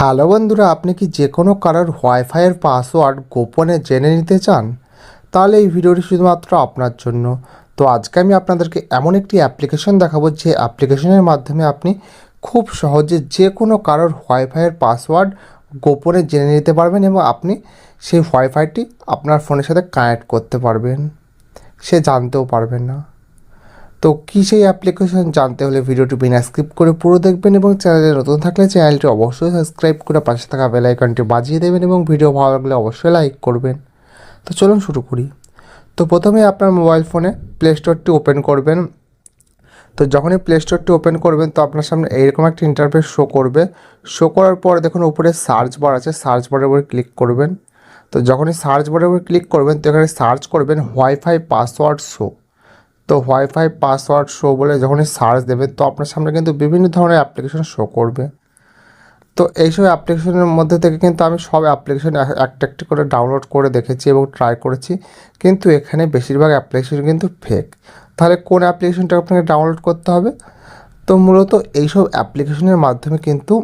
Hello বন্ধুরা, আপনি কি যে কোনো কারোর ওয়াইফাইয়ের পাসওয়ার্ড গোপনে জেনে নিতে চান? তাহলে এই ভিডিওটি শুধুমাত্র আপনার জন্য। তো আজকে আমি আপনাদেরকে এমন একটি অ্যাপ্লিকেশন দেখাবো, যে অ্যাপ্লিকেশনের মাধ্যমে আপনি খুব সহজে যে কোনো কারোর ওয়াইফাইয়ের পাসওয়ার্ড গোপনে জেনে নিতে পারবেন এবং আপনি সেই ওয়াইফাইটি আপনার ফোনের সাথে কানেক্ট করতে পারবেন। সে জানতেও পারবেন না। তো কী সেই অ্যাপ্লিকেশন জানতে হলে ভিডিওটি বিনা স্কিপ করে পুরো দেখবেন এবং চ্যানেলে নতুন থাকলে চ্যানেলটি অবশ্যই সাবস্ক্রাইব করে পাশে থাকা বেল আইকনটি বাজিয়ে দেবেন এবং ভিডিও ভালো লাগলে অবশ্যই লাইক করবেন। তো চলুন শুরু করি। তো প্রথমে আপনার মোবাইল ফোনে প্লে স্টোরটি ওপেন করবেন। তো যখনই প্লে স্টোরটি ওপেন করবেন, তো আপনার সামনে এইরকম একটা ইন্টারফেস শো করবে। শো করার পর দেখুন উপরে সার্চ বার আছে সার্চ বারের উপরে ক্লিক করবেন। তো যখনই সার্চ বারের উপরে ক্লিক করবেন, তো এখানে সার্চ করবেন ওয়াইফাই পাসওয়ার্ড শো তো ওয়াইফাই পাসওয়ার্ড শো বলে যখনই সার্চ দেবে, তো আপনার সামনে কিন্তু বিভিন্ন ধরনের অ্যাপ্লিকেশন শো করবে। তো এইসব অ্যাপ্লিকেশনের মধ্যে থেকে কিন্তু আমি সব অ্যাপ্লিকেশন একটা একটা করে ডাউনলোড করে দেখেছি এবং ট্রাই করেছি। কিন্তু এখানে বেশিরভাগ অ্যাপ্লিকেশন কিন্তু ফেক তাহলে কোন অ্যাপ্লিকেশনটা আপনাকে ডাউনলোড করতে হবে? তো মূলত এইসব অ্যাপ্লিকেশনের মাধ্যমে কিন্তু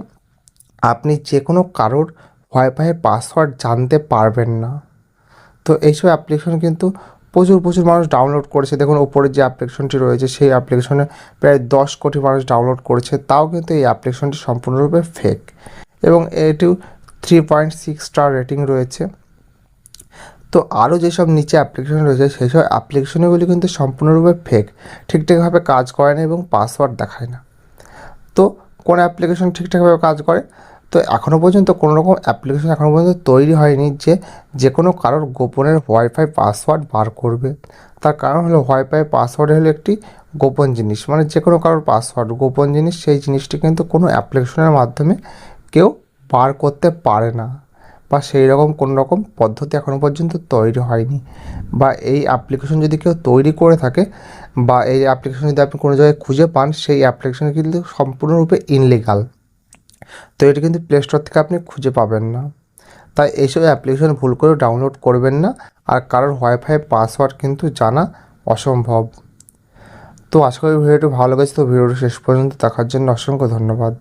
আপনি যে কোনো কারোর ওয়াইফাইয়ের পাসওয়ার্ড জানতে পারবেন না। তো এইসব অ্যাপ্লিকেশন কিন্তু প্রচুর প্রচুর মানুষ ডাউনলোড করেছে। দেখুন, ওপরে যে অ্যাপ্লিকেশনটি রয়েছে, সেই অ্যাপ্লিকেশনে প্রায় দশ কোটি মানুষ ডাউনলোড করেছে। তাও কিন্তু এই অ্যাপ্লিকেশনটি সম্পূর্ণরূপে ফেক এবং এটিও three point six star rating রয়েছে। তো আরও যেসব নিচে অ্যাপ্লিকেশন রয়েছে সেই সব অ্যাপ্লিকেশনগুলি কিন্তু সম্পূর্ণরূপে ফেক ঠিকঠাকভাবে কাজ করে না এবং পাসওয়ার্ড দেখায় না। তো কোন অ্যাপ্লিকেশন ঠিকঠাকভাবে কাজ করে? তো এখনও পর্যন্ত কোনো রকম অ্যাপ্লিকেশন এখনও পর্যন্ত তৈরি হয়নি যে যে কোনো কারোর গোপনের ওয়াইফাই পাসওয়ার্ড বার করবে। তার কারণ হলো ওয়াইফাই পাসওয়ার্ড হলো একটি গোপন জিনিস। মানে যে কোনো কারোর পাসওয়ার্ড গোপন জিনিস, সেই জিনিসটি কিন্তু কোনো অ্যাপ্লিকেশনের মাধ্যমে কেউ বার করতে পারে না বা সেই রকম কোনো রকম পদ্ধতি এখনও পর্যন্ত তৈরি হয়নি। বা এই অ্যাপ্লিকেশন যদি কেউ তৈরি করে থাকে বা এই অ্যাপ্লিকেশন যদি আপনি কোনো জায়গায় খুঁজে পান, সেই অ্যাপ্লিকেশন কিন্তু সম্পূর্ণরূপে ইনলিগাল তো এটা কিন্তু প্লে স্টোর থেকে আপনি খুঁজে পাবেন না। তাই এইসব অ্যাপ্লিকেশন ভুল করে ডাউনলোড করবেন না আর কারোর ওয়াইফাই পাসওয়ার্ড কিন্তু জানা অসম্ভব। তো আশা করি ভিডিওটি ভালো লেগেছে। তো ভিডিওটি শেষ পর্যন্ত দেখার জন্য অসংখ্য ধন্যবাদ।